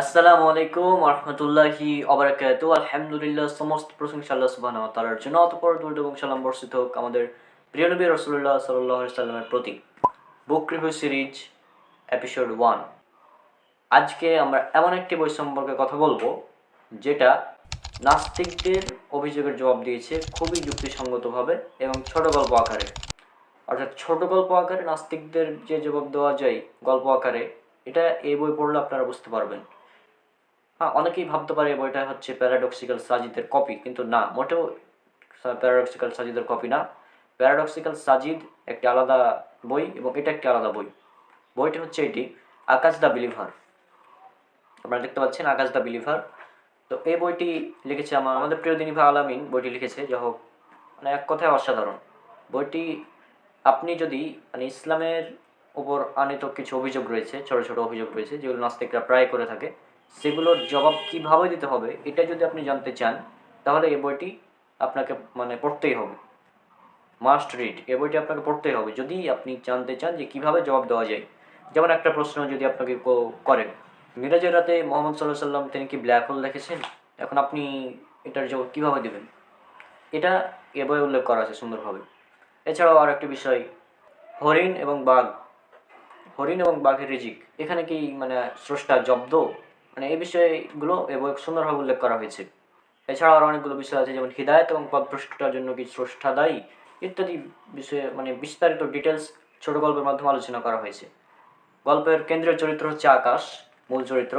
আসসালামু আলাইকুম রহমতুল্লাহি অবরাকাতু আলহামদুলিল্লাহ, সমস্ত প্রশংসা আল্লাহ সুবাহ তালার জন্য। অতপর দুর্দ এবং সালাম বর্ষিত হোক আমাদের প্রিয় নবী রসুল্লাহ সাল্লাহ সাল্লামের প্রতি। Book review series episode one. আজকে আমরা এমন একটি বই সম্পর্কে কথা বলব, যেটা নাস্তিকদের অভিযোগের জবাব দিয়েছে খুবই যুক্তিসঙ্গতভাবে এবং ছোট গল্প আকারে। অর্থাৎ ছোট গল্প আকারে নাস্তিকদের যে জবাব দেওয়া যায় গল্প আকারে, এটা এই বই পড়লে আপনারা বুঝতে পারবেন। হ্যাঁ অনেকেই ভাবতে পারে বইটা হচ্ছে প্যারাডক্সিক্যাল সাজিদের কপি কিন্তু না, মোটেও প্যারাডক্সিক্যাল সাজিদের কপি না। প্যারাডক্সিক্যাল সাজিদ একটি আলাদা বই এবং এটা একটি আলাদা বই। বইটি হচ্ছে এটি, আকাশ দ্য বিলিভার। আপনারা দেখতে পাচ্ছেন আকাশ দ্য বিলিভার। তো এই বইটি লিখেছে আমার আমাদের প্রিয় দিনীভা আলামিন বইটি লিখেছে, যা হোক মানে এক কথায় অসাধারণ। বইটি আপনি যদি মানে ইসলামের উপর আনিত কিছু অভিযোগ রয়েছে, ছোট ছোট অভিযোগ রয়েছে, যেগুলো নাস্তিকরা প্রায় করে থাকে সেগুলোর জবাব কীভাবে দিতে হবে, এটা যদি আপনি জানতে চান, তাহলে এই বইটি আপনাকে মানে পড়তেই হবে। মাস্ট রিড এই বইটি আপনাকে পড়তেই হবে। যদি আপনি জানতে চান যে কীভাবে জবাব দেওয়া যায়, যেমন একটা প্রশ্ন যদি আপনাকে কেউ করে মিরাজের রাতে মোহাম্মদ সাল্লাহ সাল্লাম তিনি কি ব্ল্যাক হোল দেখেছেন? এখন আপনি এটার জবাব কীভাবে দেবেন? এটা এ বইয়ে উল্লেখ করা আছে সুন্দরভাবে। এছাড়াও আর একটি বিষয়, হরিণ এবং বাঘ। হরিণ এবং বাঘের রিজিক, এখানে কি মানে স্রষ্টা জব্দ? মানে এই বিষয়গুলো এবং সুন্দরভাবে উল্লেখ করা হয়েছে। এছাড়াও আরও অনেকগুলো বিষয় আছে, যেমন হৃদায়ত এবং পদভ্রষ্টতার জন্য কি স্রষ্টা দায়ী ইত্যাদি বিষয়ে মানে বিস্তারিত ডিটেলস ছোট গল্পের মাধ্যমে আলোচনা করা হয়েছে। গল্পের কেন্দ্রীয় চরিত্র হচ্ছে আকাশ, মূল চরিত্র।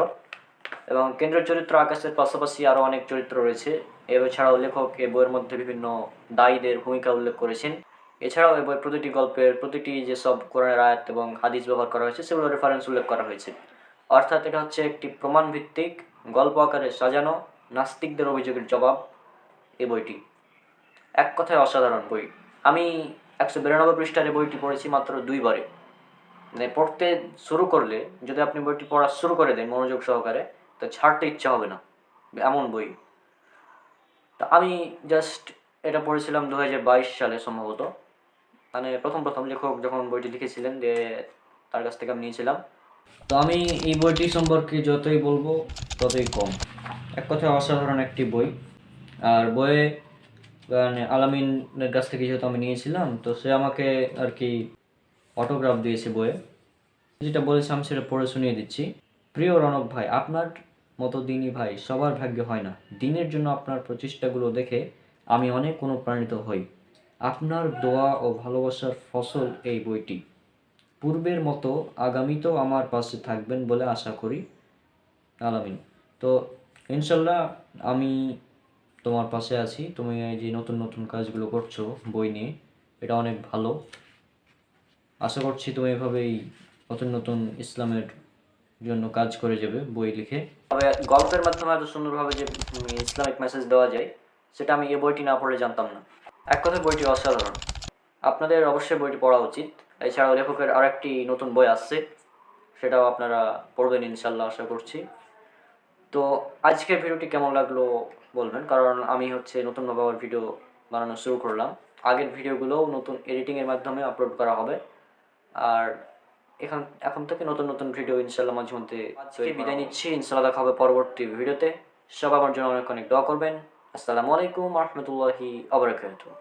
এবং কেন্দ্রীয় চরিত্র আকাশের পাশাপাশি আরও অনেক চরিত্র রয়েছে। এছাড়াও লেখক এ বইয়ের মধ্যে বিভিন্ন দায়ীদের ভূমিকা উল্লেখ করেছেন। এছাড়াও এই বই প্রতিটি গল্পের প্রতিটি যেসব কোরআনের আয়াত এবং হাদিস ব্যবহার করা হয়েছে সেগুলো রেফারেন্স উল্লেখ করা হয়েছে। অর্থাৎ এটা হচ্ছে একটি প্রমাণ ভিত্তিক গল্প আকারে সাজানো, নাস্তিকদের অভিযোগের জবাব এই বইটি। এক কথায় অসাধারণ বই। আমি একশো বিরানব্বই পৃষ্ঠার এই বইটি পড়েছি মাত্র দুইবারে। মানে পড়তে শুরু করলে, যদি আপনি বইটি পড়া শুরু করে দেন মনোযোগ সহকারে, তো ছাড়তে ইচ্ছা হবে না। এমন বই। তা আমি জাস্ট এটা পড়েছিলাম দু হাজার বাইশ সালে সম্ভবত। মানে প্রথম প্রথম লেখক যখন বইটি লিখেছিলেন, যে তার কাছ থেকে আমি নিয়েছিলাম। তো আমি এই বইটি সম্পর্কে যতই বলব, ততই কম। এক কথায় অসাধারণ একটি বই। আর বইয়ে মানে আলামিনের কাছ থেকে যেহেতু আমি নিয়েছিলাম, তো সে আমাকে আর কি অটোগ্রাফ দিয়েছে বইয়ে। যেটা বলেছে আমি সেটা পড়ে শুনিয়ে দিচ্ছি। প্রিয় রনক ভাই, আপনার মতো দিনই ভাই সবার ভাগ্য হয় না। দিনের জন্য আপনার প্রচেষ্টাগুলো দেখে আমি অনেক অনুপ্রাণিত হই। আপনার দোয়া ও ভালোবাসার ফসল এই বইটি। পূর্বের মতো আগামীতেও আমার পাশে থাকবেন বলে আশা করি। আলামিন। তো ইনশাল্লাহ আমি তোমার পাশে আছি। তুমি এই যে নতুন নতুন কাজগুলো করছ বই নিয়ে, এটা অনেক ভালো। আশা করছি তুমি এভাবেই নতুন নতুন ইসলামের জন্য কাজ করে যাবে বই লিখে। তবে গল্পের মাধ্যমে এত সুন্দরভাবে যে ইসলামিক মেসেজ দেওয়া যায়, সেটা আমি এই বইটি না পড়ে জানতাম না। এক কথায় বইটি অসাধারণ। আপনাদের অবশ্যই বইটি পড়া উচিত। এছাড়াও লেখকের আরেকটি নতুন বই আসছে সেটাও আপনারা পড়বেন ইনশাল্লাহ আশা করছি। তো আজকের ভিডিওটি কেমন লাগল বলবেন কারণ আমি হচ্ছে নতুন আবার ভিডিও বানানো শুরু করলাম। আগের ভিডিওগুলোও নতুন এডিটিংয়ের মাধ্যমে আপলোড করা হবে। আর এখন এখন থেকে নতুন নতুন ভিডিও ইনশাল্লাহ মাঝে মধ্যে বিদায় নিচ্ছি ইনশাল্লাহ দেখা হবে পরবর্তী ভিডিওতে। সব আমার জন্য অনেক অনেক দোয়া করবেন। আসসালামু আলাইকুম রহমতুল্লাহি আবরাকাতুহ